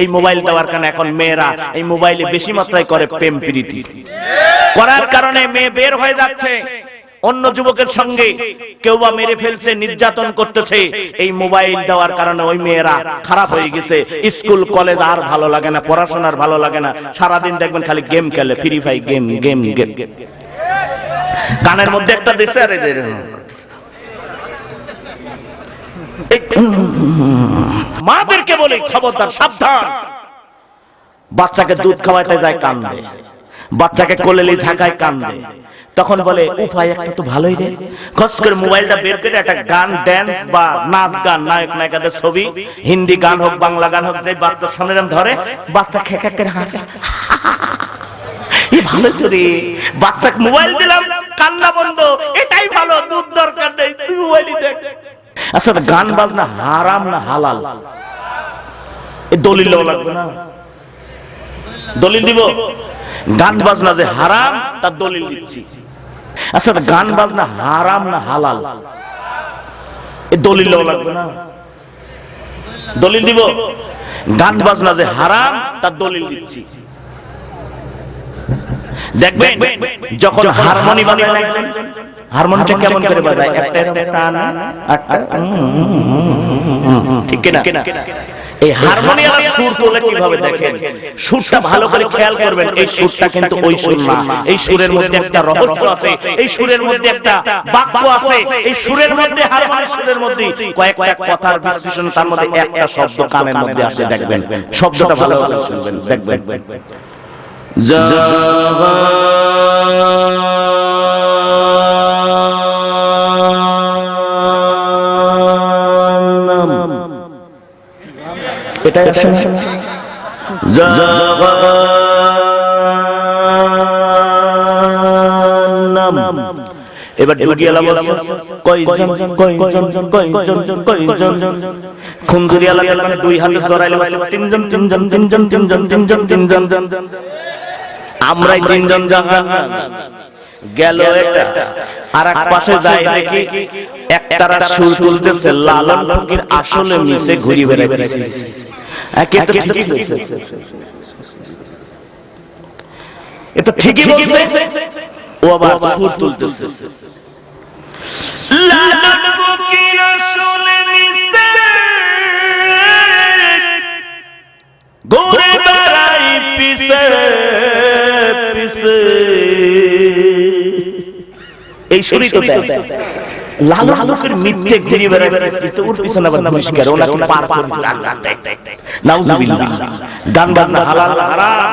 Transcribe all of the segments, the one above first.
এই মোবাইল দেওয়ার কারণে এখন মেয়েরা এই মোবাইলে বেশি মাত্রায় করে প্রেম প্রীতি। করার কারণে মেয়ে বের হয়ে যাচ্ছে। অন্য যুবকের সঙ্গে কেউ বা মেরে ফেলছে, নির্যাতন করতেছে। এই মোবাইল দেওয়ার কারণে ওই মেয়েরা খারাপ হয়ে গেছে। স্কুল, কলেজ আর ভালো লাগে না, পড়াশোনার ভালো লাগে না। সারাদিন দেখবেন খালি গেম খেলে, free fire game game game. গানের মধ্যে একটা দেশে আর মাদেরকে বলে, খবরদার, সাবধান। বাচ্চাকে দুধ খাওয়াইতে যায় কান্দে। বাচ্চাকে কোলেলি ঝাঁকায় কান্দে। তখন বলে উপায় একটা তো ভালোই রে। খস করে মোবাইলটা বের করে একটা গান, ড্যান্স বা নাচ গান, নায়ক, নায়িকাদের ছবি, হিন্দি গান হোক, বাংলা গান হোক যে বাচ্চার সামনে ধরে, বাচ্চা খেকা করে হাসে। ভালো তো রে। বাচ্চাকে মোবাইল দিলাম, কান্না বন্ধ। এটাই ভালো, দুধ দরকার নেই, তুই মোবাইলই দেখ। আচ্ছা গান বাজনা হারাম না হালাল? দলিল লাগবে না দলিল দিব গান বাজনা যে হারাম তার দলিল দিচ্ছি আচ্ছা গান বাজনা হারাম না হালাল দলিল লাগবে না দলিল দিব গান বাজনা যে হারাম তার দলিল দিচ্ছি দেখবেন যখন হারমোনি বাজায় না একজন, হারমোনিটা কেমন করে বাজায় একটা টান ঠিক কিনা এই হারমোনিয়ামের সুর তোলে কীভাবে দেখেন? সুরটা ভালো করে খেয়াল করবেন, এই সুরটা কিন্তু ওই সুর না। এই সুরের মধ্যে একটা রহস্য আছে, এই সুরের মধ্যে একটা বাক্য আছে, এই সুরের মধ্যে হারমোনিয়াম সুরের মধ্যে কয়েকটা কথার বিশ্লেষণ, তার মধ্যে একটা শব্দ কানের মধ্যে আসে, দেখবেন। শব্দটা ভালো করে শুনবেন, দেখবেন। জাহান্নাম এটাই জাহান্নাম এবার ডুগিয়ালা বলছে কয়জন কয়জন কয়জন কয়জন খুনজুরিয়ালা মানে দুই হাতে জড়াইলে তিনজন তিনজন তিনজন তিনজন তিনজন তিনজন আমরাই তিনজন জাহান্নাম গেল এটা আর এক পাশে যাই দেখি একতারা সুর তুলতেছে লালন ফকির আসলে মিশে ঘুরি বেড়াইতেছে। একে তো ঠিকই বলছে। এ তো ঠিকই বলছে। ও আবার সুর তুলতেছে। লালন ফকির আসলে মিশে ঘুরে বেড়াই পিছে। পিছে এই শরীর তো দেয়। লাল মিথ্যে ঘুরে বেড়ায় ওর পিছনে আবার ওনাকে পার জান্নাতে নাউজুবিল্লাহ। গান বাজনা হালাল হারাম।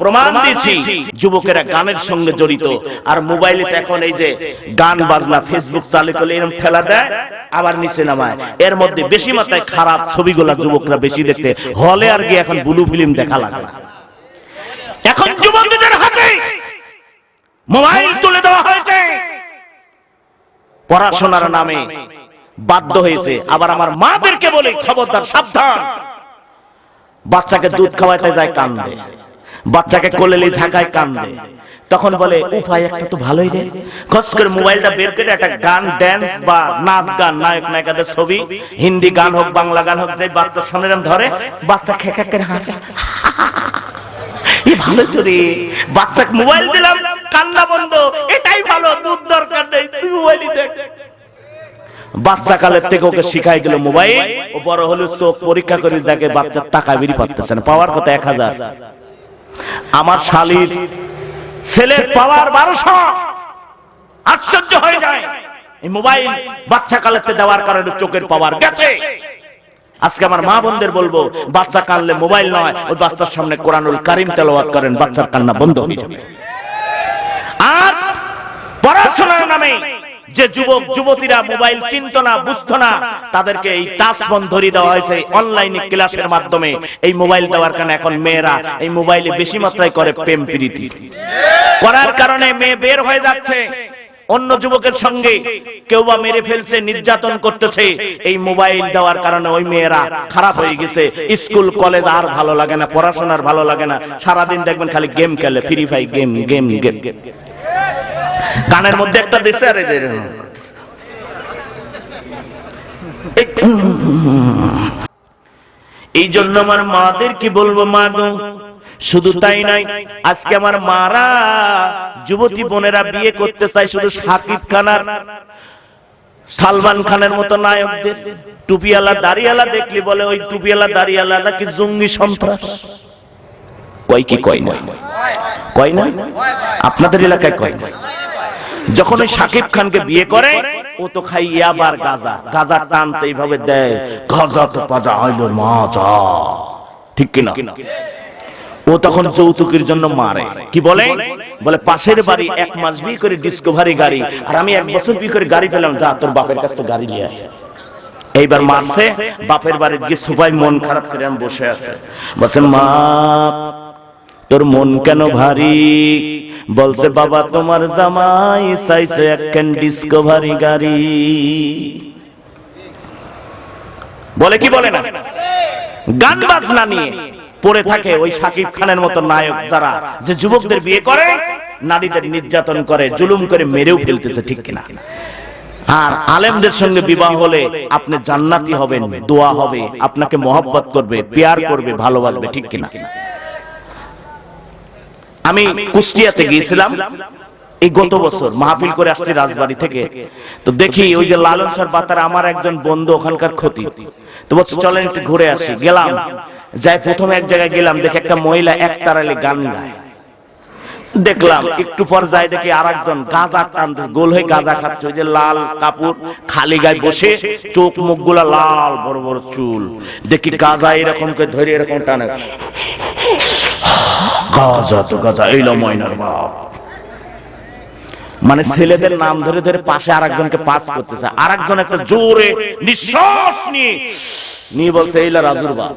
প্রমাণ দিয়েছি যুবকেরা গানের সঙ্গে জড়িত। আর মোবাইলে তো এখন এই যে গান বাজনা ফেসবুক চালু করলে এরকম ঠেলা দেয় আবার নিচে নামায়। এর মধ্যে বেশি মাত্রায় খারাপ ছবিগুলা যুবকরা বেশি দেখতে। হলে আর গিয়ে এখন ব্লু ফিল্ম দেখা লাগে এখন যুবকদের হাতে মোবাইল তুলে দেওয়া হয়েছে। পড়াশোনার নামে বাধ্য হয়েছে। আবার আমার মাদেরকে বলে, খবরদার, সাবধান। বাচ্চাকে দুধ খাওয়াইতে যায় কান্দে। বাচ্চাকে কোলেলি ঝাঁকায় কান্দে। তখন বলে উপায় একটা তো ভালোই রে। খস করে মোবাইলটা বের করে একটা গান, ড্যান্স বা নাচ গান, নায়ক, নায়িকাদের ছবি, হিন্দি গান হোক, বাংলা গান হোক যে বাচ্চার সামনে ধরে, বাচ্চা খেকা করে হাসে। এই ভালো তো রে। বাচ্চাকে মোবাইল দিলাম, কান্না বন্ধ। ভালো, দুধ দরকার নেই, তুই মোবাইলই দেখ। বাচ্চা কালের থেকে ওকে শিখাই গেল মোবাইল, ও বড় হলে চোখ পরীক্ষা করে দেখে বাচ্চার টাকা বেরি পাচ্ছে না, পাওয়ার কথা এক হাজার। আমার শালির ছেলের পাওয়ার বারোশো। আশ্চর্য হয়ে যায়। এই মোবাইল বাচ্চা কালেতে দেওয়ার কারণে চোখের পাওয়ার গেছে। আজকে আমার মা বোনদের বলব, বাচ্চা কানলে মোবাইল নয়, ওই বাচ্চার সামনে কোরআনুল কারিম তেলাওয়াত করেন, বাচ্চার কান্না বন্ধ হয়ে যাবে। পড়াশোনার নামে যে যুবক, যুবতীরা মোবাইল চিনত না, বুঝতো না, তাদেরকে এই টাচ ফোন ধরিয়ে দেওয়া হয়েছে অনলাইনে ক্লাসের মাধ্যমে। এই মোবাইল দেওয়ার কারণে এখন মেয়েরা এই মোবাইলে বেশি মাত্রায় করে প্রেম প্রীতি। করার কারণে মেয়ে বের হয়ে যাচ্ছে। অন্য যুবকের সঙ্গে কেউ বা মেরে ফেলছে, নির্যাতন করতেছে। এই মোবাইল দেওয়ার কারণে ওই মেয়েরা খারাপ হয়ে গেছে। স্কুল, কলেজ আর ভালো লাগে না, পড়াশোনার ভালো লাগে না। সারাদিন দেখবেন খালি গেম খেলে, free fire game game game. গানের মধ্যে একটা দেশে আর এই জন্য আমার মাদেরকে বলব মা গো? শুধু তাই নাই, আজকে আমার মারা যুবতী বোনেরা বিয়ে করতে চায় শুধু সাকিব খানার সালমান খানের মতো নায়কদের। টুপিওয়ালা, দাড়িওয়ালা দেখলি বলে ওই টুপিওয়ালা, দাড়িওয়ালা নাকি জঙ্গি সন্ত্রাস? কয় কি কয় না? কয় না? আপনাদের এলাকায় কয় না? যখন ওই সাকিব খানকে বিয়ে করে ও তো খাই ইয়াবার গাজা। গাজা টানতে এইভাবে দেয়। গাজা তো পাজা হইল মাজা। ঠিক কিনা ও তখন যৌতুকের জন্য মারে। কি বলে? বলে? পাশের বাড়ি এক মাস বিয়ে করে ডিসকভারি গাড়ি। আর আমি এক বছর বিয়ে করে গাড়ি পেলাম। যা তোর বাপের কাছ তো গাড়ি নিয়ে আয়। এইবার মারছে বাপের বাড়ির গিয়ে সবাই মন খারাপ করে আমি বসে আছে। বলছে মা তোর মন কেন ভারী? বলছে বাবা তোমার জামাই চাইছে একখান ডিসকভারি গাড়ি। বলে কি বলে না? গান বাজনা নিয়ে পড়ে থাকে ওই সাকিব খানের মতো নায়ক যারা যে যুবকদের বিয়ে করে নারীদের নির্যাতন করে জুলুম করে মেরেও ফেলতেছে ঠিক কিনা? আর আলেমদের সঙ্গে বিবাহ হলে আপনি জান্নাতি হবেন দোয়া হবে আপনাকে মহব্বত করবে পেয়ার করবে ভালোবাসবে ঠিক কিনা। আমি কুষ্টিয়াতে গিয়েছিলাম। এই গত বছর মাহফিল করে আসছি রাজবাড়ি থেকে। তো দেখি ওই যে লালন সার বাতার আমার একজন বন্ধু, ওখানকার ক্ষতি। তো বলছে, চলেন একটু ঘুরে আসি। গেলাম। যাই প্রথমে এক জায়গায় গেলাম, দেখে একটা মহিলা এক তারালে গান গায়। দেখলাম, একটু পর যাই দেখি আর একজন গাঁজা টানতে গোল হয়ে গাঁজা খাচ্ছে। ওই যে লাল কাপড় খালি গায়ে বসে, চোখ মুখগুলা লাল, বড় বড় চুল। দেখি গাঁজা এরকম করে ধরে এরকম টানে। গাজা তো গাজা এইলো ময়নার বাপ। মানে ছেলেদের নাম ধরে ধরে পাশে আরেকজনকে পাস করতেছে। আরেকজন একটা জোরে নিঃশ্বাস নিয়ে নিয়ে বলছে এইলা রাজুর বাপ।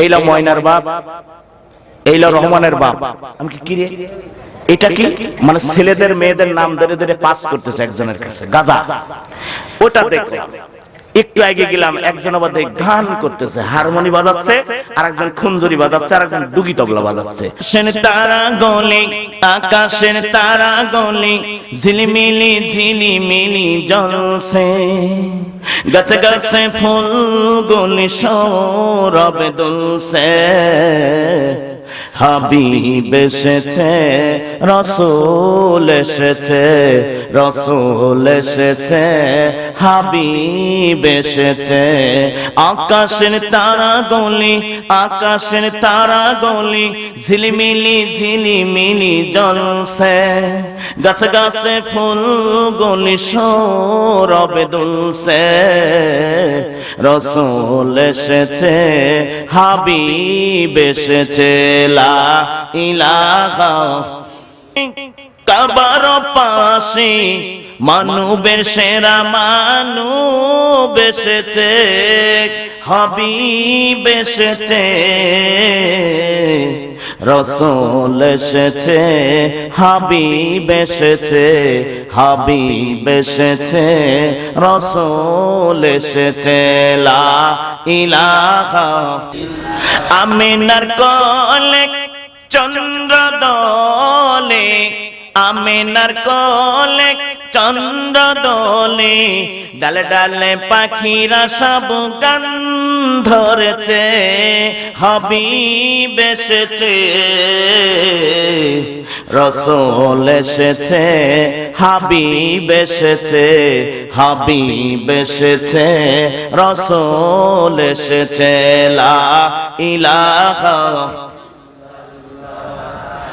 এইলা ময়নার বাপ এইলা রহমানের বাপ। আমি কি কিরে এটা কি? মানে ছেলেদের মেয়েদের নাম ধরে ধরে পাস করতেছে একজনের কাছে। গাজা। ওটা দেখলাম একটু আগে গেলাম, একজন আবার গান করতেছে, হারমোনি বাজাচ্ছে আর একজন খুঞ্জুরি বাজাচ্ছে আর একজন ডুগি তবলা বাজাচ্ছে। সেন তারা গলে, আকাশের তারা গলে, ঝিলিমিলি ঝিলিমিলি জলসে গাছে গাছে ফুল গলি সৌরভে দুলছে। হাবিব এসেছে, রসুল এসেছে রসুল এসেছে, হাবিব এসেছে। আকাশের তারা গলি আকাশের তারা গলি ঝিলিমিলি ঝিলিমিলি জলসে গাছে গাছে ফুল গলি সৌরভে দুলছে। রসুল এসেছে, হাবিব এসেছে, লা ইলাহা কাবার পাশে মানবের সেরা মানব এসেছে, হাবিব এসেছে, রসুল এসেছে, হাবিব এসেছে হাবিব এসেছে, রসুল এসেছে, লা ইলাহা। আমিনার কলে চন্দ্র দলে আমিনার কলে চন্দ্র দলে ডালে ডালে পাখিরা সব গান ধরেছে, হাবিব বেসেছে রসল এসেছে, হাবিব এসেছে হাবিব এসেছে, রসল এসেছে, লা ইলাহা